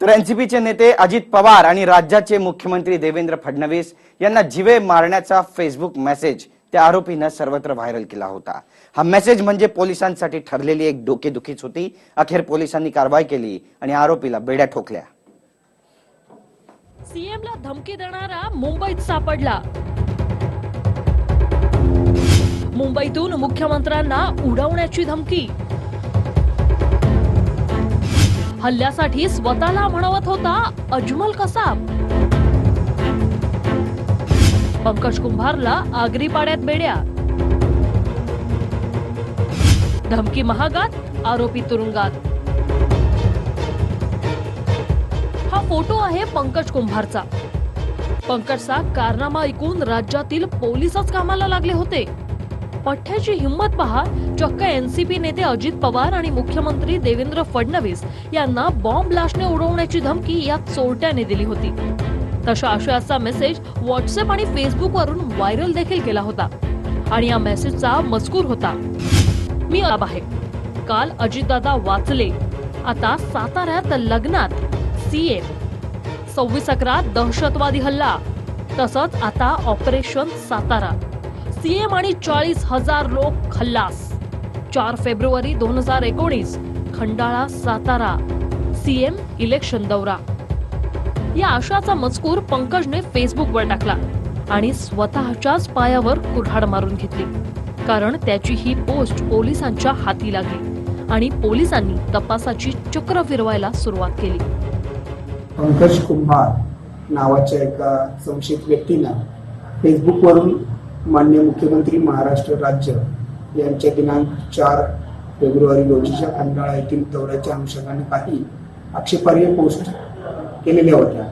तर एनसीपीचे नेते अजित पवार आणि राज्याचे मुख्यमंत्री देवेंद्र फडणवीस यांना जिवे मारण्याचा फेसबुक मेसेज त्या आरोपीनं सर्वत्र व्हायरल केला होता. हा मेसेज म्हणजे पोलिसांसाठी ठरलेली एक डोकेदुखीच होती. अखेर पोलिसांनी कारवाई केली आणि आरोपीला बेड्या ठोकल्या. सीएमला धमकी देणारा मुंबईत सापडला. मुंबईतून मुख्यमंत्र्यांना उडवण्याची धमकी. हल्ल्यासाठी स्वतःला म्हणवत होता अजमल कसाब. पंकज कुंभारला आगरी पाड्यात बेड्या. धमकी महागात आरोपी तुरुंगात. हा फोटो आहे पंकज कुंभारचा. पंकजचा कारनामा ऐकून राज्यातील पोलीसच कामाला लागले होते. पठ्याची हिंमत पहा. चक्क एनसीपी नेते अजित पवार आणि मुख्यमंत्री देवेंद्र फडणवीस यांना बॉम्ब ब्लास्टने उडवण्याची धमकी या चोरट्याने दिली होती. तशा आशयाचा मेसेज व्हॉट्सअप आणि फेसबुक वरून व्हायरल देखील केला होता. आणि या मेसेजचा मजकूर होता. मी अब आहे. काल अजितदादा वाचले. आता साताऱ्यात लग्नात सीएम सव्वीस अकरा दहशतवादी हल्ला. तसंच आता ऑपरेशन सातारा. सीएम आणि चाळीस हजार लोक खल्लास. चार फेब्रुवारी दोन हजार एकोणीस खंडाळा सातारा. सीएम इलेक्शन दौरा. या आशाचा मजकूर पंकजने फेसबुकवर टाकला आणि स्वतःच्याच पायावर कुऱ्हाड मारून घेतली. कारण त्याची ही पोस्ट पोलिसांच्या हाती लागली आणि पोलिसांनी तपासाची चक्र फिरवायला सुरुवात केली. पंकज कुंभार नावाच्या एका संशयित व्यक्तीनं फेसबुकवरून मान्य मुख्यमंत्री महाराष्ट्र राज्य यांच्या दिनांक चार फेब्रुवारी रोजीच्या खंडाळा येथील दौऱ्याच्या अनुषंगाने काही आक्षेपार्ह पोस्ट केलेल्या होत्या.